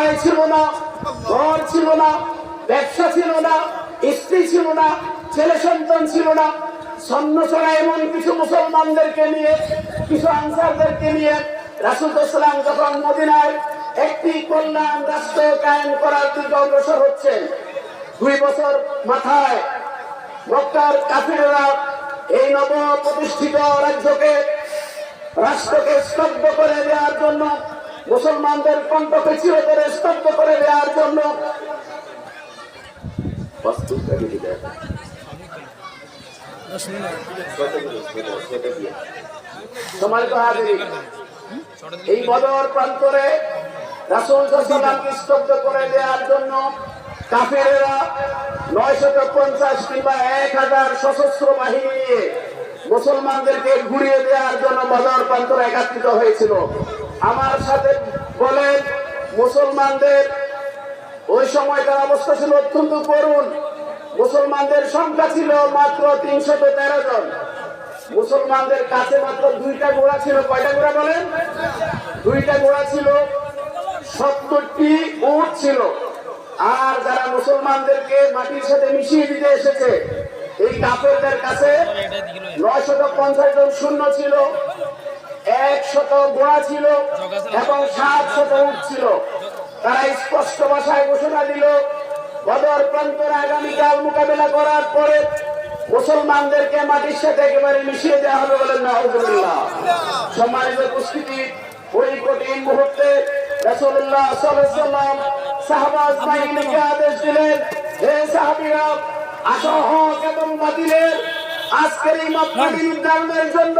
বাড়ি ছিল না ঘর ছিল না, ব্যবসা ছিল না, স্ত্রী ছিল না, ছেলে সন্তান ছিল না। ছড়া এমন কিছু মুসলমানদেরকে নিয়ে, কিছু আনসারদেরকে নিয়ে রাসুল ইসলাম যখন মদিনায় একটি কল্যাণ রাষ্ট্র কায়েম করার দিকে অগ্রসর হচ্ছেন দুই বছর মাথায় মক্কার কাফিরেরা এই নব প্রতিষ্ঠিত রাজ্যকে, রাষ্ট্রকে স্তব্ধ করে দেওয়ার জন্য মুসলমানদের কণ্ঠকে চিরতরে স্তব্ধ করে দেওয়ার জন্য এই বদর প্রান্তরে স্তব্ধ করে দেওয়ার জন্য কাফেরেরা নয়শত পঞ্চাশ কিংবা এক হাজার সশস্ত্র বাহিনী নিয়ে মুসলমানদেরকে ঘুরিয়ে দেওয়ার জন্য বদর প্রান্তরে একাত্রিত হয়েছিল। আমার সাথে বলেন মুসলমানদের, ওই সময়কার অবস্থা ছিল অত্যন্ত করুণ। মুসলমানদের সংখ্যা ছিল মাত্র তিনশত তেরো জন। মুসলমানদের কাছে মাত্র দুইটা ঘোড়া ছিল। কয়টা ঘোড়া বলেন? দুইটা ঘোড়া ছিল, সত্তরটি উট ছিল। আর যারা মুসলমানদেরকে মাটির সাথে মিশিয়ে দিতে এসেছে, এই কাপড়দের কাছে নয় শত পঞ্চাশ জন শূন্য ছিল। একশত ঘোড়া ছিল এবং সাত শত উট ছিল। তারা স্পষ্ট ভাষায় ঘোষণা দিল, বদর প্রান্তরে আগামীকাল মোকাবেলা করার পরে মুসলমানদেরকে মাটির সাথে একেবারে মিশিয়ে দেওয়া হবে বলেন নাহজুল্লাহ সম্মানিত উপস্থিতি, ওই কঠিন মুহূর্তে রাসূলুল্লাহ সাল্লাল্লাহু সাহাবাজ বাহিনীকে আদেশ দিলেন, হে সাহাবীরা হক এবং বাতিলের আজকের এই মাপকাঠি নির্ধারণের জন্য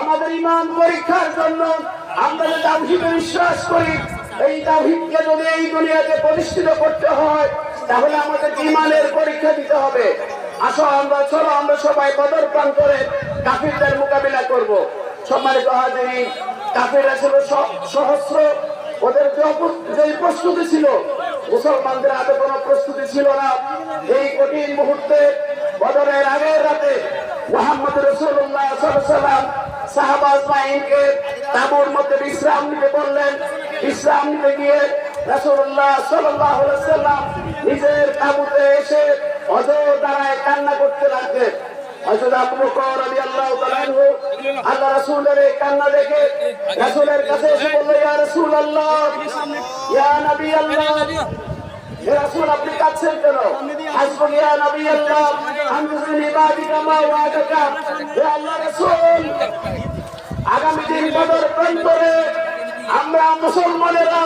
আমাদের ইমান পরীক্ষার জন্য আমরা যে বিশ্বাস করি এই তাওহীদকে যদি এই দুনিয়াতে প্রতিষ্ঠিত করতে হয় তাহলে আমাদের ইমানের পরীক্ষা দিতে হবে। আসো আমরা চলো আমরা সবাই বদর করে কাফিরদের মোকাবিলা করব। সম্মানিত হাজিরিন কাফিররা ছিল সহস্র ওদের যে যে প্রস্তুতি ছিল মুসলমানদের হাতে কোনো প্রস্তুতি ছিল না। এই কঠিন মুহূর্তে বদরের আগের রাতে মোহাম্মদ রসুল্লাহ সাল্লাম সাহাবাজ মাইনকে তাবুর মধ্যে বিশ্রাম নিতে বললেন। বিশ্রাম নিতে গিয়ে আলাইহি সাল্লাম নিজের তাবুতে এসে অজর দ্বারায় কান্না করতে আনহু আল্লাহ কান্না দেখে কাছে নবী আল্লাহ আপনি কাঁদছেন কেন? হাসবুক ইয়া নবী আল্লাহ আগামী দিন আমরা মুসলমানেরা